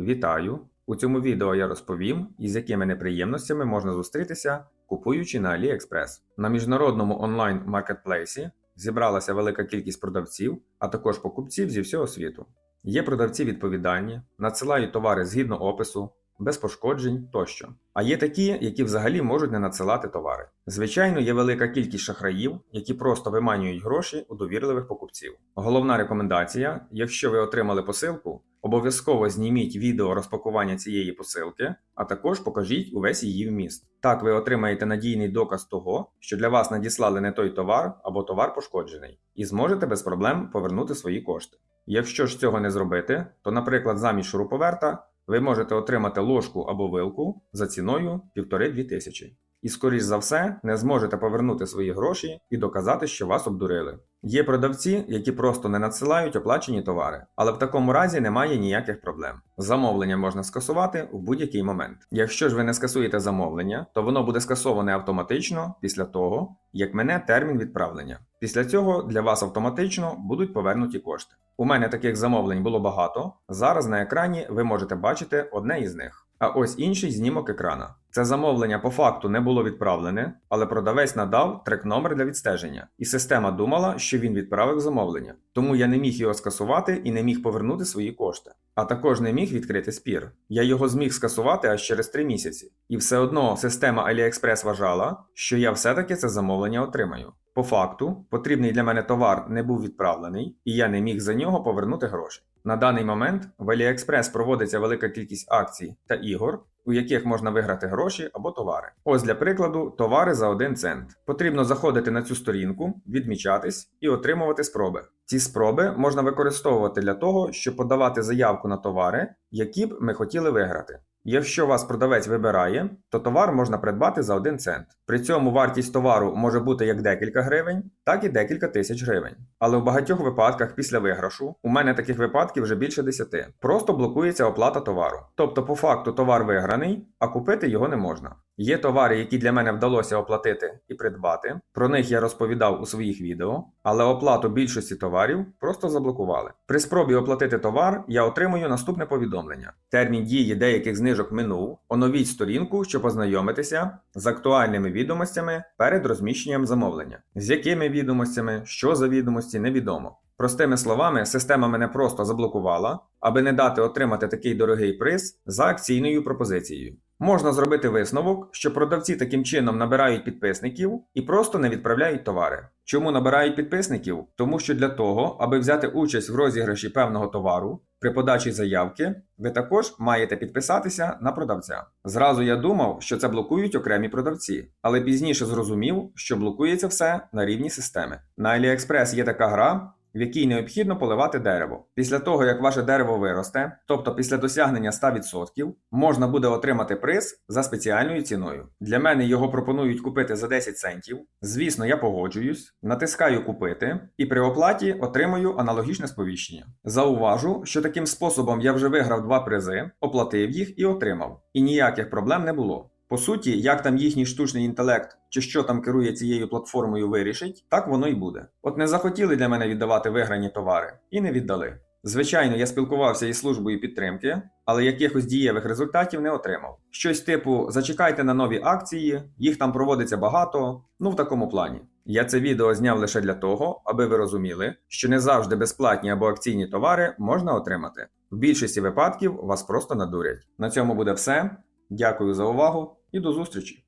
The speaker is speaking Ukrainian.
Вітаю! У цьому відео я розповім, із якими неприємностями можна зустрітися, купуючи на AliExpress. На міжнародному онлайн маркетплейсі зібралася велика кількість продавців, а також покупців зі всього світу. Є продавці відповідальні, надсилають товари згідно опису, без пошкоджень тощо. А є такі, які взагалі можуть не надсилати товари. Звичайно, є велика кількість шахраїв, які просто виманюють гроші у довірливих покупців. Головна рекомендація: якщо ви отримали посилку, обов'язково зніміть відео розпакування цієї посилки, а також покажіть увесь її вміст. Так ви отримаєте надійний доказ того, що для вас надіслали не той товар або товар пошкоджений, і зможете без проблем повернути свої кошти. Якщо ж цього не зробити, то, наприклад, замість шуруповерта ви можете отримати ложку або вилку за ціною 1,5-2 тисячі. І, скоріш за все, не зможете повернути свої гроші і доказати, що вас обдурили. Є продавці, які просто не надсилають оплачені товари, але в такому разі немає ніяких проблем. Замовлення можна скасувати в будь-який момент. Якщо ж ви не скасуєте замовлення, то воно буде скасоване автоматично після того, як мене термін відправлення. Після цього для вас автоматично будуть повернуті кошти. У мене таких замовлень було багато. Зараз на екрані ви можете бачити одне із них. А ось інший знімок екрана. Це замовлення по факту не було відправлене, але продавець надав трек-номер для відстеження, і система думала, що він відправив замовлення. Тому я не міг його скасувати і не міг повернути свої кошти. А також не міг відкрити спір. Я його зміг скасувати аж через 3 місяці. І все одно система AliExpress вважала, що я все-таки це замовлення отримаю. По факту, потрібний для мене товар не був відправлений, і я не міг за нього повернути гроші. На даний момент в AliExpress проводиться велика кількість акцій та ігор, у яких можна виграти гроші або товари. Ось для прикладу, товари за 1 цент. Потрібно заходити на цю сторінку, відмічатись і отримувати спроби. Ці спроби можна використовувати для того, щоб подавати заявку на товари, які б ми хотіли виграти. Якщо вас продавець вибирає, то товар можна придбати за 1 цент. При цьому вартість товару може бути як декілька гривень, так і декілька тисяч гривень. Але в багатьох випадках після виграшу, у мене таких випадків вже більше 10, просто блокується оплата товару. Тобто, по факту, товар виграний, а купити його не можна. Є товари, які для мене вдалося оплатити і придбати. Про них я розповідав у своїх відео, але оплату більшості товарів просто заблокували. При спробі оплатити товар я отримую наступне повідомлення: термін дії деяких знижок минув. Оновіть сторінку, щоб ознайомитися з актуальними відомостями перед розміщенням замовлення. З якими відомостями, що за відомості, невідомо. Простими словами, система мене просто заблокувала, аби не дати отримати такий дорогий приз за акційною пропозицією. Можна зробити висновок, що продавці таким чином набирають підписників і просто не відправляють товари. Чому набирають підписників? Тому що для того, аби взяти участь в розіграші певного товару, при подачі заявки ви також маєте підписатися на продавця. Зразу я думав, що це блокують окремі продавці, але пізніше зрозумів, що блокується все на рівні системи. На AliExpress є така гра. В якій необхідно поливати дерево. Після того, як ваше дерево виросте, тобто після досягнення 100%, можна буде отримати приз за спеціальною ціною. Для мене його пропонують купити за 10 центів. Звісно, я погоджуюсь, натискаю купити і при оплаті отримую аналогічне сповіщення. Зауважу, що таким способом я вже виграв два призи, оплатив їх і отримав. І ніяких проблем не було. По суті, як там їхній штучний інтелект чи що там керує цією платформою вирішить, так воно й буде. От не захотіли для мене віддавати виграні товари і не віддали. Звичайно, я спілкувався із службою підтримки, але якихось дієвих результатів не отримав. Щось типу зачекайте на нові акції, їх там проводиться багато, ну в такому плані. Я це відео зняв лише для того, аби ви розуміли, що не завжди безплатні або акційні товари можна отримати. В більшості випадків вас просто надурять. На цьому буде все. Дякую за увагу і до зустрічі!